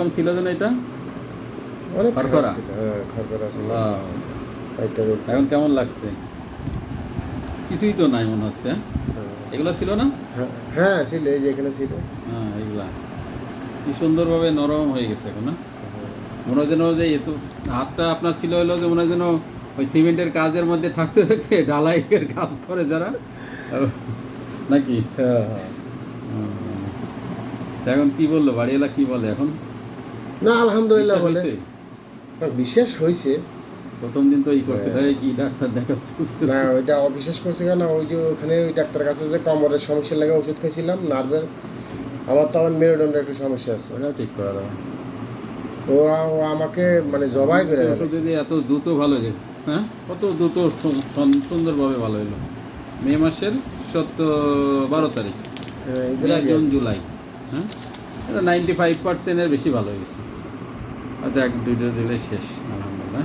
কম ছিল যেন এটা? অনেক খরখরা? হ্যাঁ খরখরা ছিল। দেখতে। এখন কেমন লাগছে? কিছুই তো নাই মনে হচ্ছে হ্যাঁ? হ্যাঁ। এগুলো ছিল না? হ্যাঁ, হ্যাঁ ছিল এই যে এখানে ছিল। হ্যাঁ এগুলা কি সুন্দরভাবে নরম হয়ে গেছে এখন না হ্যাঁ। মনে হয় যেন যে এত হাতটা আপনার ছিল হলো যে মনে হয় যেন ওই সিমেন্টের কাজের মধ্যে থাকতে থাকতে ঢালাইয়ের কাজ করে যারা। নাকি? হ্যাঁ হ্যাঁ। এখন কি বলল? বাড়িওয়ালা কি বলে এখন? না আলহামদুলিল্লাহ বলে? বিশ্বাস হয়েছে। প্রথম দিন তো ই করছে হ্যাঁ। কি ডাক্তার দেখাচ্ছে? না ওইটা অবিশ্বাস করছে কেন? ওই যে ওখানে ওই ডাক্তার কাছে যে কোমরের সমস্যা লাগে ওষুধ খাইছিলাম নার্ভের। আমার তো আমার মেরুদণ্ডের একটু সমস্যা আছে। ওটাও ঠিক করা দাও ও ও আমাকে মানে জবাই করে যদি এত দ্রুত ভালো হয়ে হ্যাঁ? কত দ্রুত সুন্দরভাবে ভালো হলো? মে মাসের সত্য বারো তারিখ। হ্যাঁ, জুন জুলাই হ্যাঁ? এটা নাইনটি ফাইভ পার্সেন্টের বেশি ভালো হয়েছে। আচ্ছা এক দুটো দিলে শেষ আলহামদুলিল্লাহ।